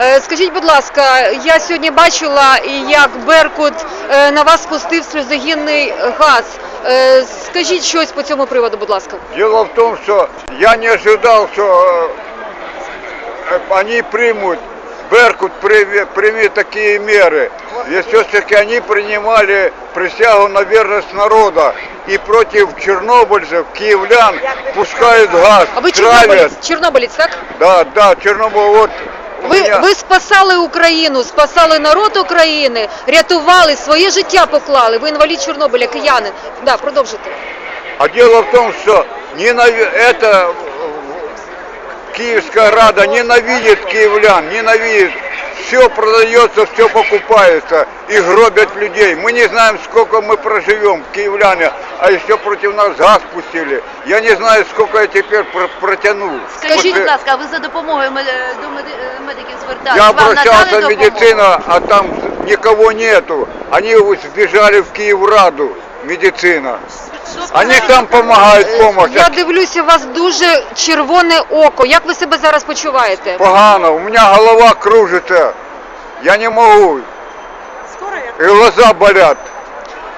Е, Скажіть, будь ласка, я сьогодні бачила, як Беркут е, на вас спустив сльозогінний газ. Е, Скажіть щось по цьому приводу, будь ласка. Дело в том, что я не ожидал, что вони они примут, Беркут прими- примет такие меры. И все-таки они принимали присягу на верность народа. И против чернобыльцев, киевлян пускают газ, А ви травят. чорнобилець, чорнобилець, так? Да, да, Чернобыль, вот у Ви, меня- ви спасали Україну, спасали народ України, рятували, своє життя поклали. Ви інвалід Чорнобиля, киянин. Да, продовжуйте. А дело в том, что ненави- это э, Киевская Рада ненавидит киевлян, ненавидит. Все продается, все покупается и гробят людей. Мы не знаем, сколько мы проживем, киевляне, а еще против нас газ пустили. Я не знаю, сколько я теперь про- протяну. Скажіть, Будь ласка, а ви за допомогою мед- до меди- е, медиків звертались? Я Вам надали обращался в допомогу? медицину, а там никого нету. Они сбежали в Киевраду, медицина. Вони там допомагають, помощь. Я дивлюся, у вас дуже червоне око. Як ви себе зараз почуваєте? Погано, у меня голова кружится. Я не могу. И глаза болят.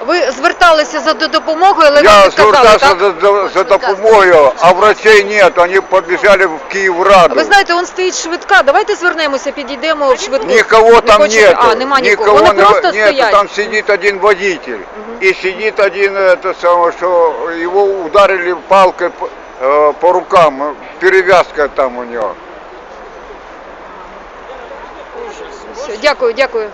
Ви зверталися за до- допомогою, але Я вам відказали, звертался так? за, за, за допомогою, а врачей нет. Они побежали в Киевраду. Ви знаєте, он стоїть швидка. Давайте звернемося, підійдемо в швидку. Никого Не там хочете? нету. А, нема нікого. Никого Вони не- просто нету. стоять. Там сидит один водитель. И сидит один, это самое, что его ударили палкой по, э, по рукам. э, Перевязка там у него. Все, дякую, дякую.